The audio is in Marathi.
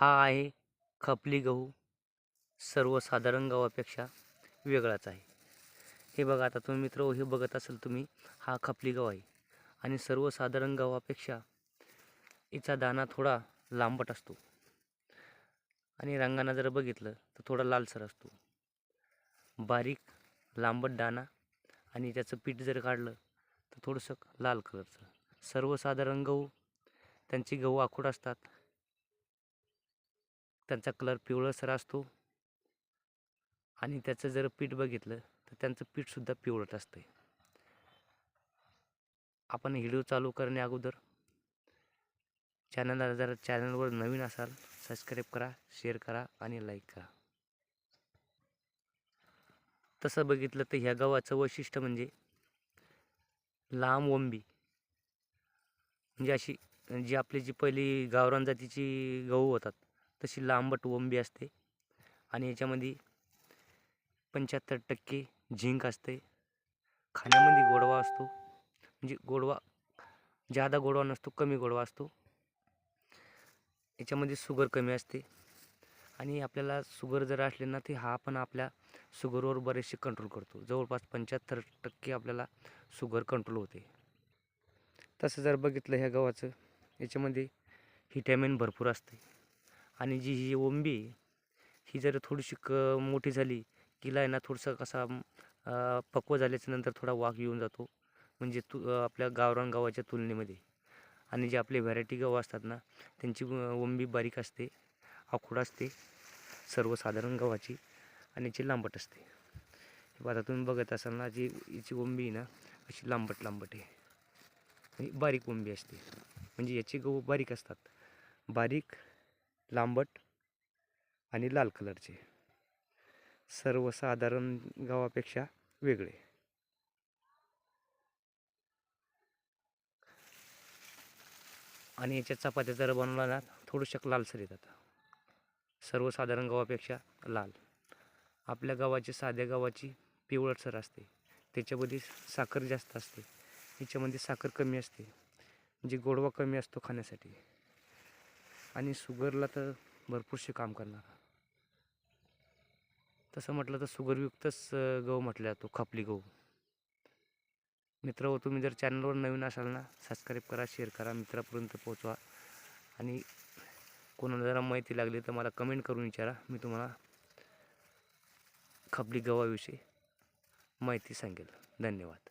हा आहे खपली गहू. सर्वसाधारण गव्हापेक्षा वेगळाच आहे. हे बघा आता तुम्ही मित्र हे बघत असाल तुम्ही हा खपली गहू आहे. आणि सर्वसाधारण गव्हापेक्षा हिचा दाणा थोडा लांबट असतो. आणि रंगानं जर बघितलं तर थोडा लालसर असतो. बारीक लांबट दाणा आणि त्याचं पीठ जर काढलं तर थोडंसं लाल कलरचं. सर्वसाधारण गहू त्यांची गहू आखूड असतात. त्यांचा कलर पिवळसर असतो. आणि त्याचं जर पीठ बघितलं तर त्यांचं पीठसुद्धा पिवळट असते आपण व्हिडिओ चालू करण्या अगोदर चॅनलला जर चॅनलवर नवीन असाल सबस्क्राईब करा शेअर करा आणि लाईक करा. तसं बघितलं तर ह्या गावाचं वैशिष्ट्य म्हणजे लांब वंबी म्हणजे अशी जी आपली जी पहिली गावरान जातीची गहू होतात तशी लांबट वंबी असते आणि याच्यामध्ये पंच्याहत्तर टक्के झिंक असते. खाण्यामध्ये गोडवा असतो. म्हणजे गोडवा जादा गोडवा नसतो कमी गोडवा असतो. याच्यामध्ये शुगर कमी असते. आणि आपल्याला शुगर जर असले ना ते हा पण आपल्या शुगरवर बरेचसे कंट्रोल करतो. जवळपास पंच्याहत्तर टक्के आपल्याला शुगर कंट्रोल होते. तसं जर बघितलं ह्या गव्हाचं याच्यामध्ये व्हिटॅमिन भरपूर असते. आणि जी ही ओंबी ही जर थोडीशी क मोठी झाली किला आहे ना थोडंसं कसा पक्व झाल्याच्यानंतर थोडा वाघ येऊन जातो. म्हणजे तु आपल्या गावरान गावाच्या तुलनेमध्ये. आणि जे आपले व्हरायटी गहू असतात ना त्यांची ओंबी बारीक असते आखूड असते सर्वसाधारण गव्हाची आणि याची लांबट असते. आता तुम्ही बघत असाल ना जी याची ओंबी आहे ना अशी लांबट लांबट आहे. आणि बारीक ओंबी असते. म्हणजे याचे गहू बारीक असतात. बारीक लांबट आणि लाल कलरचे. सर्वसाधारण गावापेक्षा वेगळे. आणि याच्या चपात्या जर बनवला ना थोडंशक लालसर येतात. सर्वसाधारण गव्हापेक्षा लाल. आपल्या गव्हाची साध्या गव्हाची पिवळसर असते. त्याच्यामध्ये साखर जास्त असते. याच्यामध्ये साखर कमी असते. म्हणजे गोडवा कमी असतो खाण्यासाठी. आणि शुगरला तर भरपूरसे काम करणार. तसं म्हटलं तर शुगरयुक्तच गहू म्हटलं जातो खपली गहू. मित्र हो तुम्ही जर चॅनलवर नवीन असाल ना सबस्क्राईब करा शेअर करा मित्रापर्यंत पोहोचवा. आणि कोणाला जरा माहिती लागली तर मला कमेंट करून विचारा. मी तुम्हाला खपली गव्हाविषयी माहिती सांगेल. धन्यवाद.